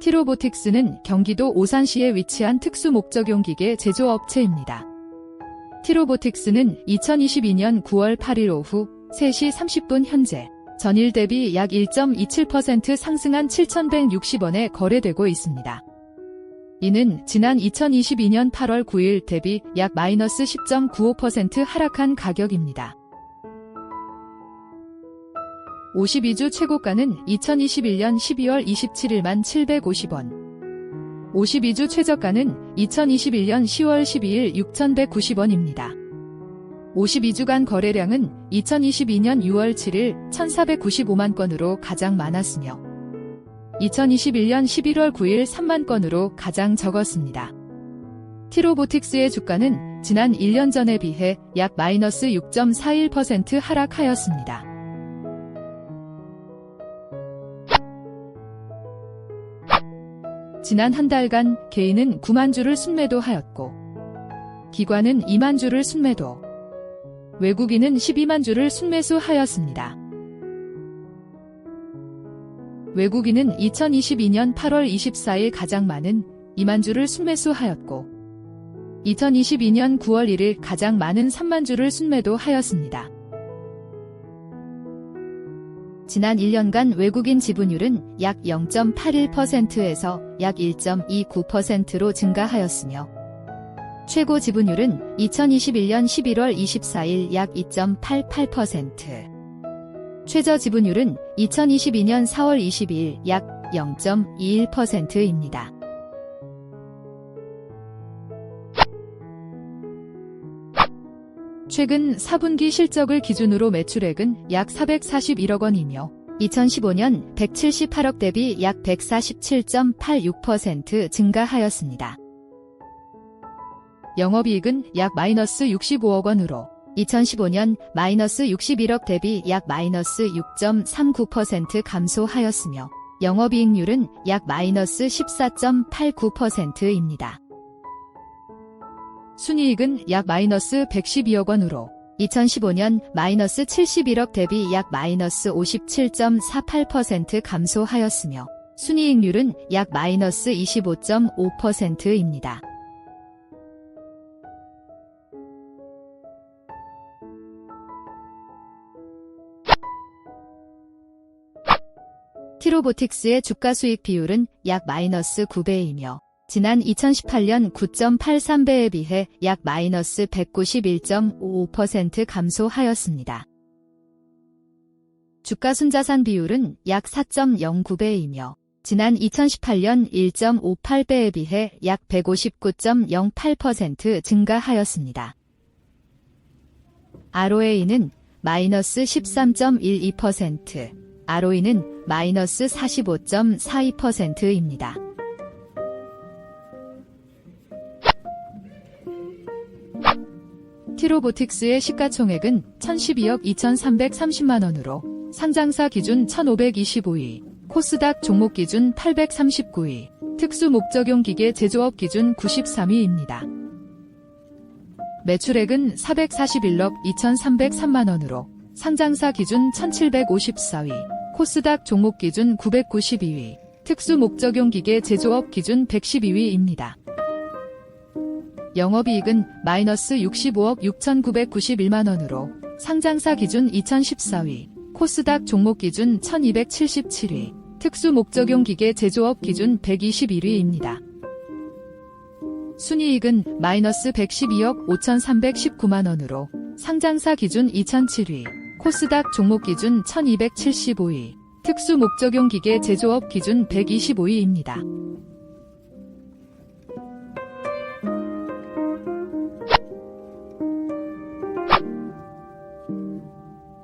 티로보틱스는 경기도 오산시에 위치한 특수목적용 기계 제조업체입니다. 티로보틱스는 2022년 9월 8일 오후 3시 30분 현재 전일 대비 약 1.27% 상승한 7,160원에 거래되고 있습니다. 이는 지난 2022년 8월 9일 대비 약 마이너스 10.95% 하락한 가격입니다. 52주 최고가는 2021년 12월 27일만 750원. 52주 최저가는 2021년 10월 12일 6,190원입니다. 52주간 거래량은 2022년 6월 7일 1,495만 건으로 가장 많았으며 2021년 11월 9일 3만 건으로 가장 적었습니다. 티로보틱스의 주가는 지난 1년 전에 비해 약 마이너스 6.41% 하락하였습니다. 지난 한 달간 개인은 9만 주를 순매도하였고 기관은 2만 주를 순매도, 외국인은 12만 주를 순매수하였습니다. 외국인은 2022년 8월 24일 가장 많은 2만 주를 순매수하였고 2022년 9월 1일 가장 많은 3만 주를 순매도하였습니다. 지난 1년간 외국인 지분율은 약 0.81%에서 약 1.29%로 증가하였으며 최고 지분율은 2021년 11월 24일 약 2.88%, 최저 지분율은 2022년 4월 22일 약 0.21%입니다. 최근 4분기 실적을 기준으로 매출액은 약 441억 원이며 2015년 178억 대비 약 147.86% 증가하였습니다. 영업이익은 약 마이너스 65억 원으로 2015년 마이너스 61억 대비 약 마이너스 6.39% 감소하였으며 영업이익률은 약 마이너스 14.89%입니다. 순이익은 약 마이너스 112억 원으로 2015년 마이너스 71억 대비 약 마이너스 57.48% 감소하였으며 순이익률은 약 마이너스 25.5%입니다. 티로보틱스의 주가 수익 비율은 약 마이너스 9배이며 지난 2018년 9.83배에 비해 약 마이너스 191.55% 감소하였습니다. 주가 순자산 비율은 약 4.09배이며 지난 2018년 1.58배에 비해 약 159.08% 증가하였습니다. ROA는 마이너스 13.12%, ROE는 마이너스 45.42%입니다. 티로보틱스의 시가총액은 1012억 2330만 원으로 상장사 기준 1525위, 코스닥 종목 기준 839위, 특수 목적용 기계 제조업 기준 93위입니다. 매출액은 441억 2303만 원으로 상장사 기준 1754위, 코스닥 종목 기준 992위, 특수 목적용 기계 제조업 기준 112위입니다. 영업이익은 마이너스 65억 6,991만 원으로 상장사 기준 2014위, 코스닥 종목 기준 1277위, 특수 목적용 기계 제조업 기준 121위입니다. 순이익은 마이너스 112억 5,319만 원으로 상장사 기준 2007위, 코스닥 종목 기준 1275위, 특수 목적용 기계 제조업 기준 125위입니다.